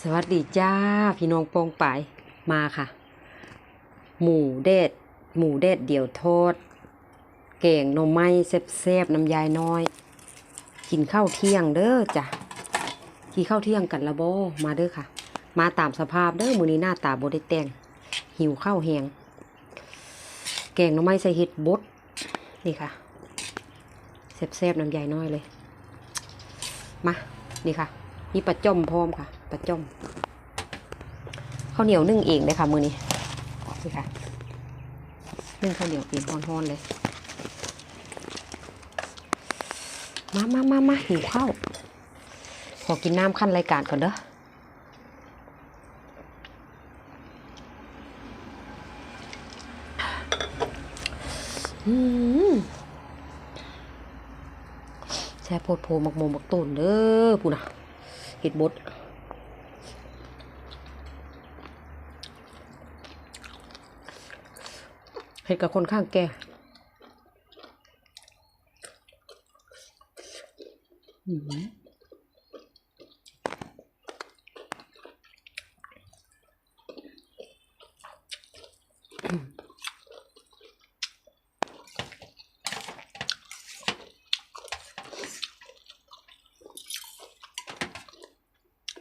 สวัสดีจ้า พี่น้องโปองปายมาค่ะ หมูเด็ด หมูเด็ดเดี่ยวโทอดแกงน่อไม้แซ่บๆน้ำยายน้อย กินข้าวเที่ยงเด้อจ้ะกินข้าวเที่ยงกันละโบมาเด้อค่ะ มาตามสภาพเด้อมือนี้หน้าตาโบได้แต่งหิวข้าวแหงแกงน่อไม้ใส่เห็ดบดนี่ค่ะแซ่บๆน้ำยายน้อยเลย มา นี่ค่ะ มีปลาจ้อมพร้อมค่ะ ปลาจ้มข้าวเหนียวนึ่งเองเลยค่ะมือนี้นี่ค่ะนึ่งข้าวเหนียวเองร้อนๆเลย มามามามาหิวข้าวขอกินน้ำขั้นรายการก่อนเด้ออืมแช่โพดโพมักโมมักต้นเด้อพูนะเห็ดบด เห็ดกับคนข้างแก่อืม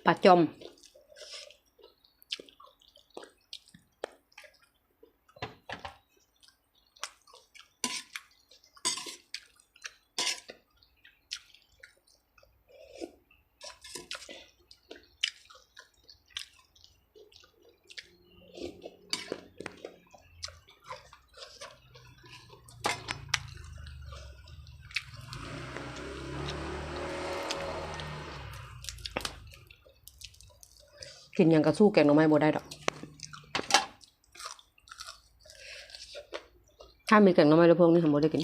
ปลาจอม กินยังกระสู้แกงหน่อไม้บ่ได้ดอก ถ้ามีแกงหน่อไม้แล้วพวกนี้ทำบ่ได้กิน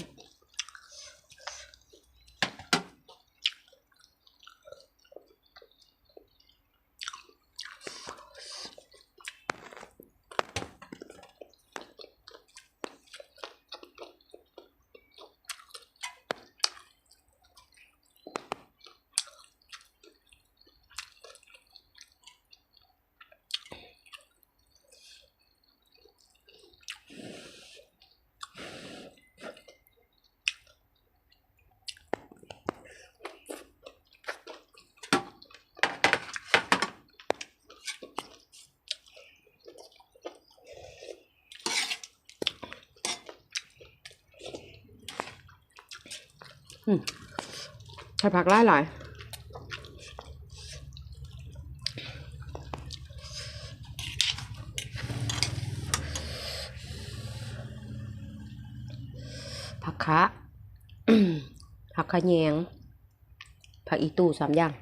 ใช้ผักไล่หลายผักคะผักขะแยงผักอีตูสามอย่าง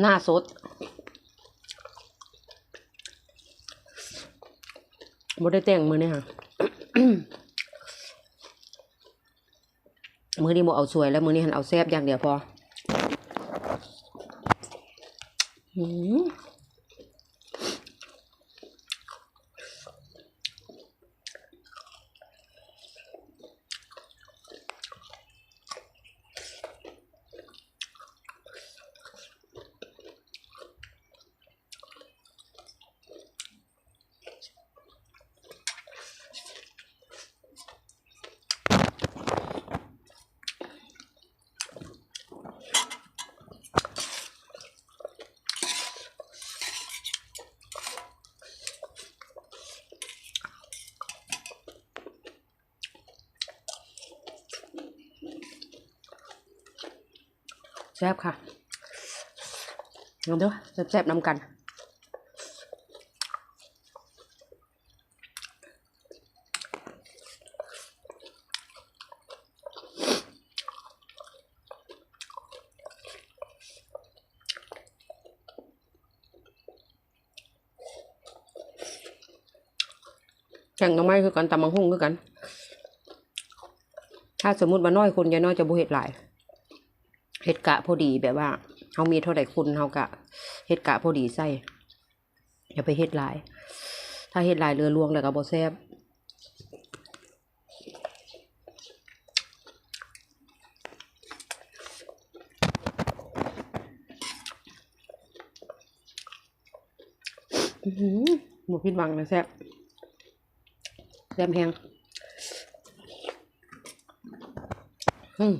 หน้าสดบ่ได้แต่งมือเนี่ยค่ะมือนี้โมเอาสวยแล้วมือนี้หันเอาแซบอย่างเดียวพอ แซ่บค่ะลองดูแซ่บๆนำกันแข่งตรงไม้คือกันตำมังหุ้งคือกัน ถ้าสมมติว่าน้อยคนยายน้อยจะบุเหตุหลาย เฮ็ดกะพอดีแบบว่าเฮามีเท่าใดคนเฮากะเฮ็ดกะพอดีใส่อย่าไปเฮ็ดลาย ถ้าเฮ็ดลายเรือลวงแล้วก็บ่แซ่บหือบ่ผิดหวังเลยแซ่บแซ่บแฮงอืม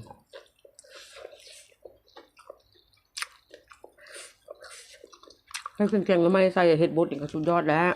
ให้เครื่องแกงก็ไม่ใส่เห็ดบดอีกก็สุดยอดแล้ว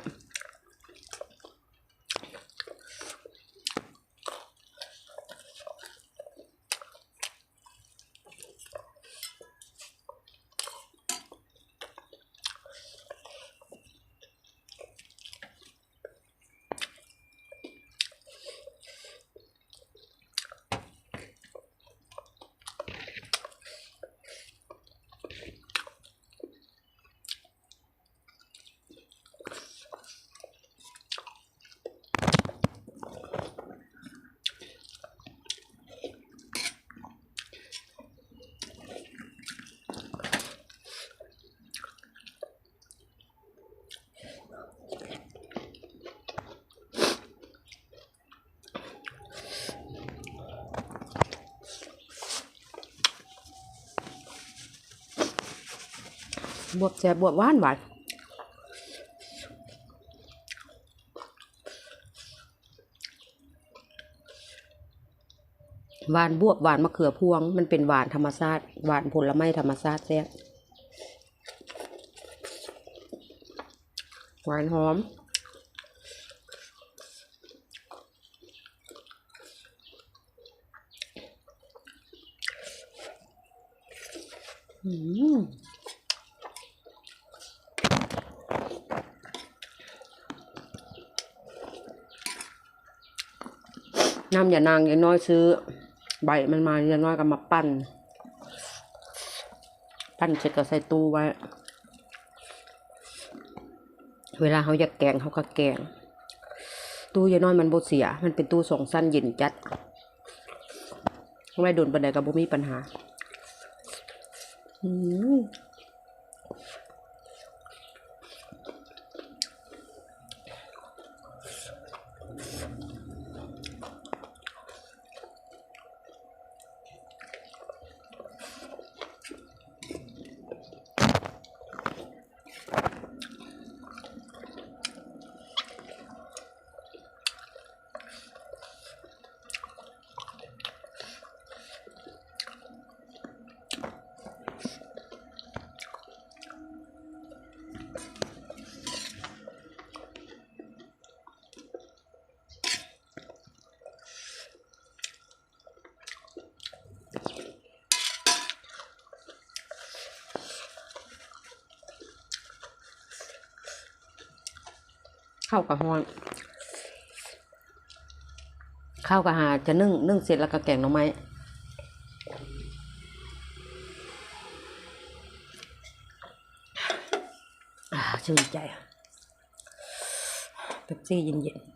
บวบแซ่บบวบหวานหวานหวานบวบหวานมะเขือพวง มันเป็นหวานธรรมชาติหวานผลไม้ธรรมชาติแซ่บหวานหอม อืม น้ำอย่านางอย่าน้อยซื้อ ใบมันมาอย่าน้อยก็มาปั้น ปั้นเสร็จก็ใส่ตู้ไว้ เวลาเขาอยากแกงเขาก็แกง ตู้อย่าน้อยมันบดเสีย มันเป็นตู้สองสั้นเย็นจัดไม่โดนปันใดกับบมีปัญหา อืม ข้าวกับฮอนข้าวกับหาจะนึ่งนึ่งเสร็จแล้วก็แกงหน่อไม้อาชื่นใจเป๊ปซี่เย็นๆ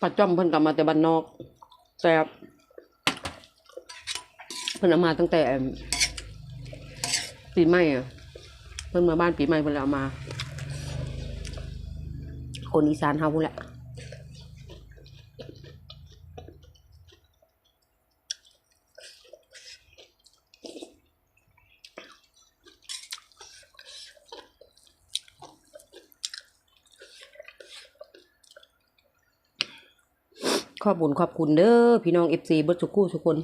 ป้าจอมเพิ่นกลับมาแต่บ้านนอก แซ่บเพิ่นเอามาตั้งแต่ปีใหม่อะเพิ่นมาบ้านปีใหม่เพิ่นเอามา คนอีสานเฮาพู้นแหละ ขอบุญขอบคุณเด้อพี่น้องเอฟซีเบิร์สุกู้ทุกคน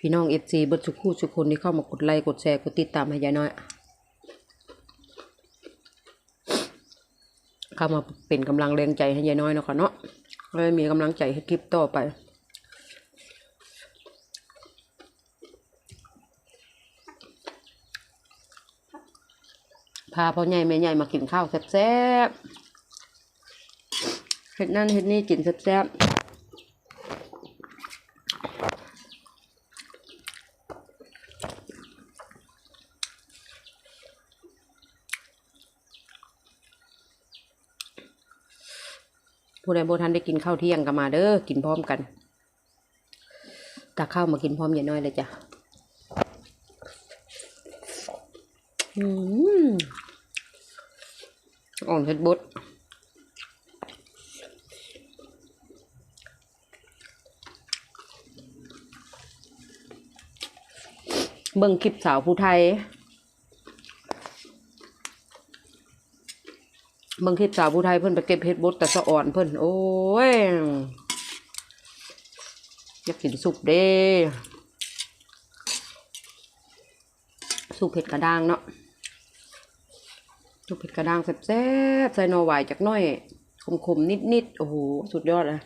พี่น้องเอฟซีเบิร์สุกู้ทุกคนที่เข้ามากดไลค์กดแชร์กดติดตามให้ยายน้อยเข้ามาเป็นกำลังแรงใจให้ยายน้อยนะค่ะเนาะให้มีกำลังใจให้คลิปต่อไปาพ่อใหญ่แม่ใหญ่มากินข้าวแซ่บๆเฮ็ดนั่นเฮ็ดนี่กินแซ่บๆผู้ใดบ่ทันได้กินข้าวเที่ยงก็มาเด้อกินพร้อมกันตักข้าวมากินพร้อมยาน้อยเลยจ้ะอืม อ่อนเพชรบุตรเบิ่งคลิปสาวผู้ไทย เบิ่งคลิปสาวผู้ไทยเพิ่นไปเก็บเพชรบุตรแต่สะอ่อนเพิ่นโอ้ย อยากกินสุปเด้สุปเผ็ดกระด้างเนาะ จุกเผ็ดกระด้างแซ่บๆใส่นอหวายจากน้อยขมๆนิดๆโอ้โหสุดยอดเลย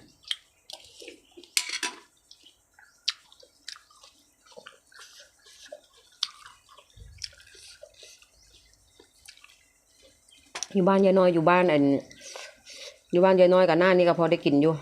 อยู่บ้านยายน้อยอยู่บ้านอันอยู่บ้านยายน้อยกับหน้านี่ก็พอได้กินอยู่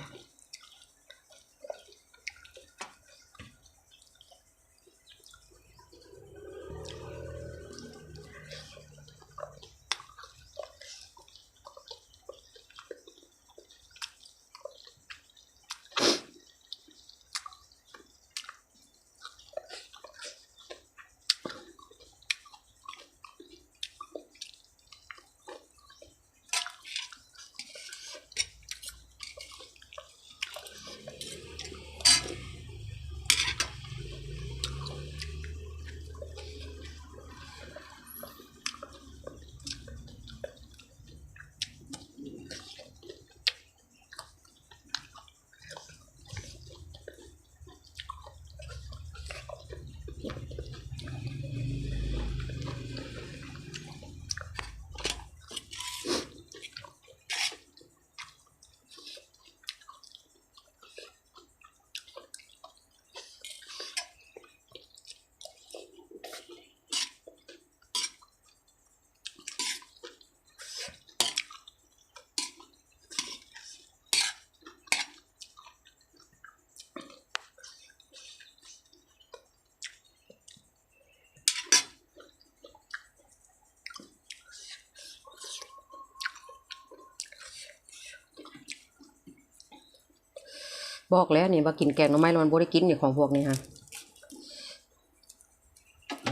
บอกแล้วนี่ว่ากินแกงหน่อไม้แล้วมันบ่ได้กินเนี่ยของพวกนี้ค่ะ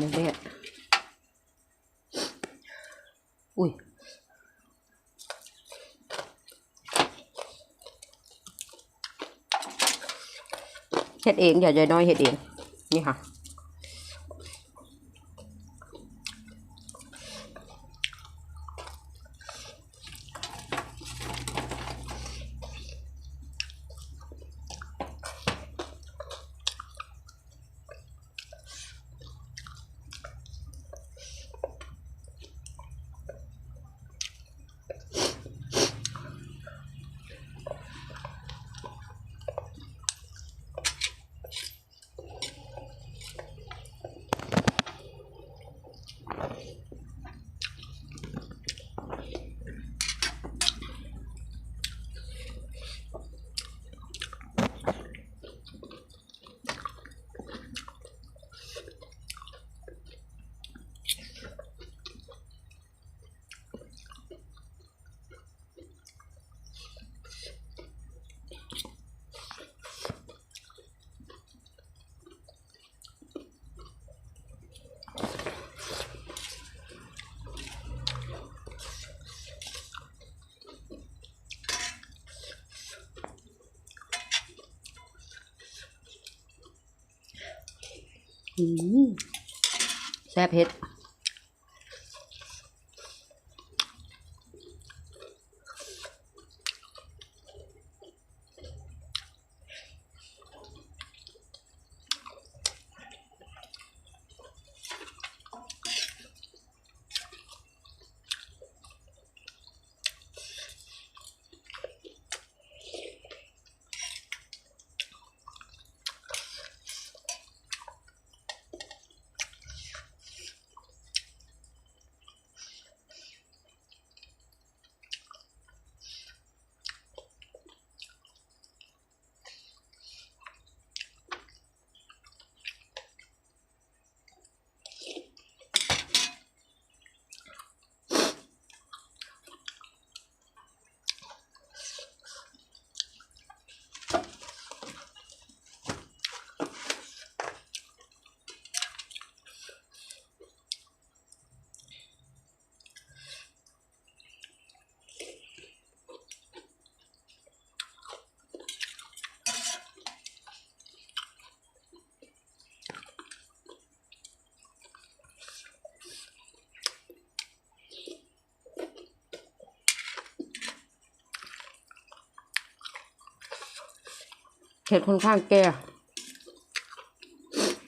นี่แหละอุ้ยเห็ดเองอย่าใจน้อยเห็ดเอง นี่ค่ะ แซ่บเผ็ด เห็ดค่อนข้างแก่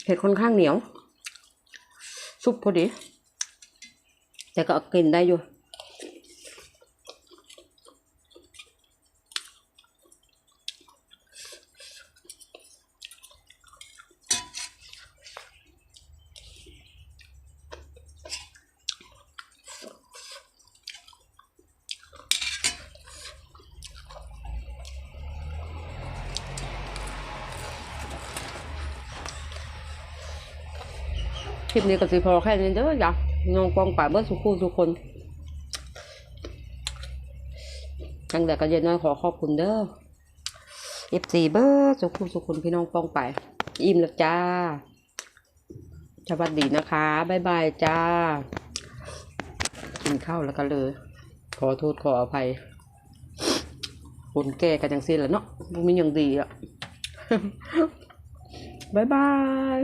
เห็ดค่อนข้างเหนียว ซุปพอดี แต่ก็กินได้อยู่ คลิปนี้ก็สิพอแค่นี้เด้อจ้ะน้องปองป่าเบิร์สุขุทุกคนตั้งแต่ก็เย็นน้อยขอขอบคุณเด้อ F4 เบิร์สุขุสุกคนพี่น้องปองป่ายอิ่มแล้วจ้าสวัสดีนะคะบ๊ายบายจ้า กินข้าวแล้วก็เลย ขอโทษขออภัยคนแก่กันจังซี่แหละเนาะพวกนี้ยังดีอะบ๊ายบาย